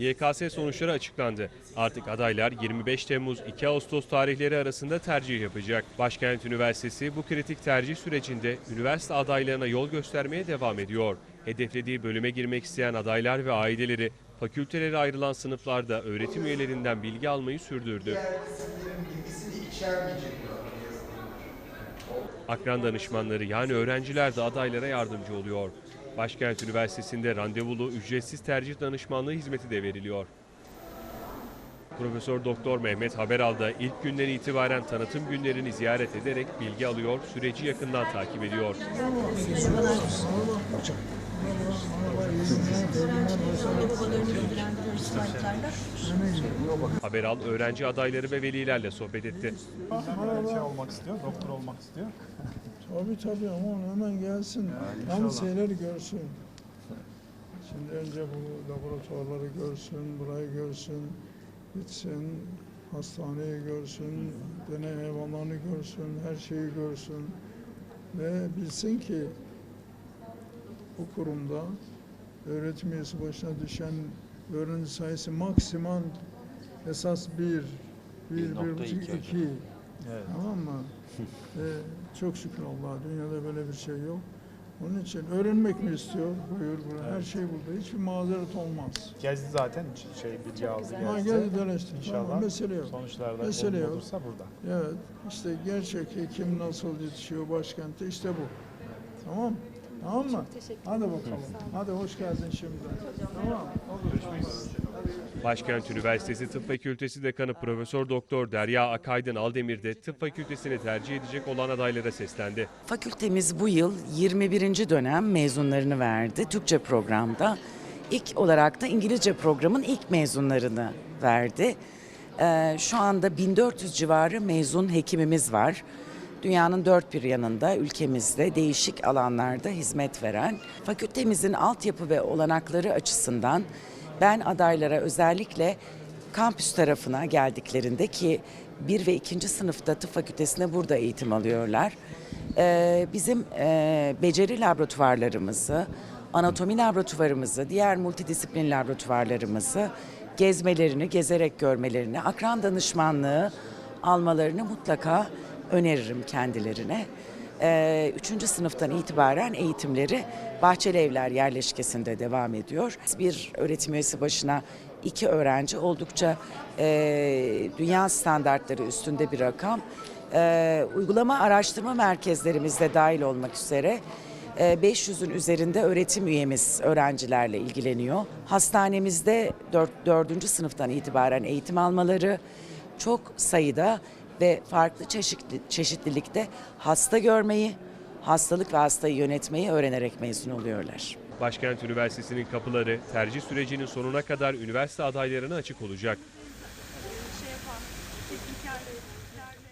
YKS sonuçları açıklandı. Artık adaylar 25 Temmuz 2 Ağustos tarihleri arasında tercih yapacak. Başkent Üniversitesi bu kritik tercih sürecinde üniversite adaylarına yol göstermeye devam ediyor. Hedeflediği bölüme girmek isteyen adaylar ve aileleri fakültelere ayrılan sınıflarda öğretim üyelerinden bilgi almayı sürdürdü. Akran danışmanları yani öğrenciler de adaylara yardımcı oluyor. Başkent Üniversitesi'nde randevulu ücretsiz tercih danışmanlığı hizmeti de veriliyor. Profesör Doktor Mehmet Haberal da ilk günden itibaren tanıtım günlerini ziyaret ederek bilgi alıyor, süreci yakından takip ediyor. Haberal öğrenci adayları ve velilerle sohbet etti. şey olmak istiyor, doktor olmak istiyor. Tabii tabii ama hemen gelsin. Tam şeyleri görsün. Şimdi önce bu laboratuvarları görsün, burayı görsün, gitsin, hastaneyi görsün, deney hayvanlarını görsün, her şeyi görsün. Ve bilsin ki bu kurumda öğretim üyesi başına düşen öğrenci sayısı maksimum esas bir, bir, bir, buçuk, iki. Evet. Tamam mı? Ee, çok şükür Allah'a dünyada böyle bir şey yok. Onun için öğrenmek mi istiyor? Buyur buraya. Her şey burada. Hiçbir mazeret olmaz. Gezdi zaten şey bilgi aldı Ha gezdi. dolaştı. İnşallah Tamam, mesele yok. sonuçlarda Mesele yok. olursa burada. Evet. işte gerçek hekim nasıl yetişiyor başkentte işte bu. Tamam. Tamam mı? Hadi bakalım. Hadi hoş geldin şimdi. Tamam. Başkent Üniversitesi Tıp Fakültesi Dekanı Profesör Doktor Derya Akaydın Aldemir de tıp fakültesini tercih edecek olan adaylara seslendi. Fakültemiz bu yıl 21. dönem mezunlarını verdi Türkçe programda. İlk olarak da İngilizce programın ilk mezunlarını verdi. Ee, şu anda 1400 civarı mezun hekimimiz var. Dünyanın dört bir yanında ülkemizde değişik alanlarda hizmet veren fakültemizin altyapı ve olanakları açısından ben adaylara özellikle kampüs tarafına geldiklerinde ki bir ve ikinci sınıfta tıp fakültesinde burada eğitim alıyorlar. Ee, bizim e, beceri laboratuvarlarımızı, anatomi laboratuvarımızı, diğer multidisiplin laboratuvarlarımızı gezmelerini, gezerek görmelerini, akran danışmanlığı almalarını mutlaka öneririm kendilerine. Ee, Üçüncü sınıftan itibaren eğitimleri Bahçeli Evler yerleşkesinde devam ediyor. Bir öğretim üyesi başına iki öğrenci oldukça e, dünya standartları üstünde bir rakam. E, uygulama araştırma merkezlerimizde dahil olmak üzere e, 500'ün üzerinde öğretim üyemiz öğrencilerle ilgileniyor. Hastanemizde 4. 4. sınıftan itibaren eğitim almaları çok sayıda ve farklı çeşitli, çeşitlilikte hasta görmeyi, hastalık ve hastayı yönetmeyi öğrenerek mezun oluyorlar. Başkent Üniversitesi'nin kapıları tercih sürecinin sonuna kadar üniversite adaylarına açık olacak.